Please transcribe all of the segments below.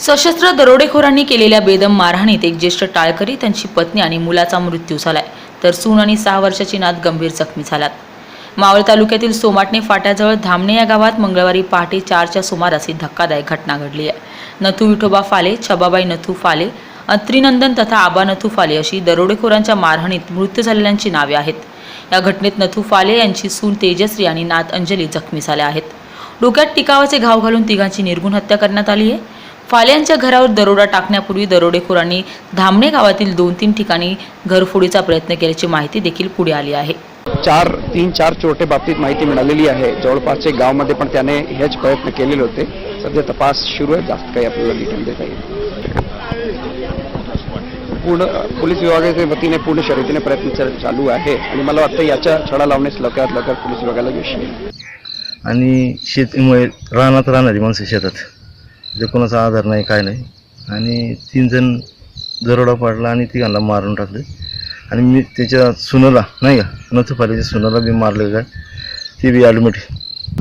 सशस्त्र दरोडेखोरांनी केलेल्या बेदम मारहाणीत एक ज्येष्ठ टाळकरी त्यांची पत्नी आणि मुलाचा मृत्यू झालाय. तर सून आणि सहा वर्षाची नात गंभीर जखमी झाल्यात मावळ तालुक्यातील सोमाटणे फाट्याजवळ धामणे या गावात मंगळवारी पहाटे चारच्या सुमारास ही धक्कादायक घटना घडली आहे. नथू विठोबा फाले छबाबाई नथू फाले अत्रिनंदन तथा आबा नथू फाले अशी दरोडेखोरांच्या मारहाणीत मृत्यू झालेल्यांची नावे आहेत. या घटनेत नथू फाले यांची सून तेजश्री आणि नात अंजली जखमी झाल्या आहेत. डोक्यात टिकावाचे घाव घालून तिघांची निर्गुण हत्या करण्यात आली आहे. फाले यांच्या घरावर दरोडा टाकण्यापूर्वी दरोडेखोरांनी धामणे गावातील दोन तीन ठिकाणी घरफोडीचा प्रयत्न केल्याची माहिती देखील पुढे आली आहे. चार तीन चार चोरटे बाबतीत माहिती मिळालेली आहे. जवळपासचे गावमध्ये पण त्याने हेच प्रयत्न केलेले होते. सध्या तपास सुरू आहे. जास्त काही आपल्याला डिटेल देता येईल पूर्ण पोलीस विभागाच्या वतीने पूर्ण शर्यतीने प्रयत्न चालू आहे. आणि मला वाटतं याच्या छडा लावण्यास लवकरात लवकर पोलीस विभागाला यश येईल आणि शेतीमुळे रानात राहणारी माणसं शेतात. जे कोणाचा आधार नाही काय नाही. आणि तीन जण दरोडा पाडला आणि तिघांना मारून टाकले. आणि मी त्याच्या सुनाला नाही का नथुपालीच्या सुनाला बी मारले काय ती बी ॲडमिट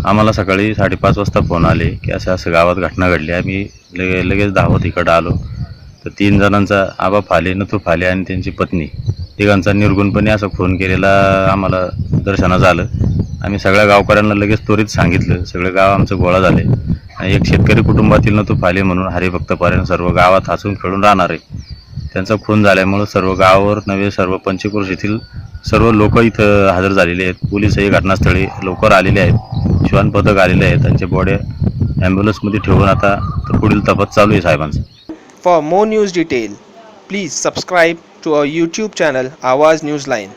आम्हाला सकाळी साडेपाच वाजता फोन आले की असं असं गावात घटना घडली आम्ही लगे लगेच धावत इकडं आलो. तर तीन जणांचा आबा फाले नथू फाले आणि त्यांची पत्नी. तिघांचा निर्गुणपणे असं फोन केलेला आम्हाला दर्शनात आलं. आम्ही सगळ्या गावकऱ्यांना लगेच त्वरित सांगितलं. सगळे गाव आमचं गोळा झाले. एक शेतकरी कुटुंबातील नथू फाले म्हणून हरिभक्तपर्यंत सर्व गावात हसून खेळून राहणार आहे. त्यांचा खून झाल्यामुळं सर्व गावावर नव्हे सर्व पंचक्रोशीतील सर्व लोक इथं हजर झालेले आहेत. पोलीसही घटनास्थळी लवकर आलेले आहेत. श्वान पथक आलेले आहेत. त्यांचे बॉडी ॲम्ब्युलन्समध्ये ठेवून आता तर पुढील तपास चालू आहे साहेबांचा. For more news detail please subscribe to to YouTube channel Awaaz news line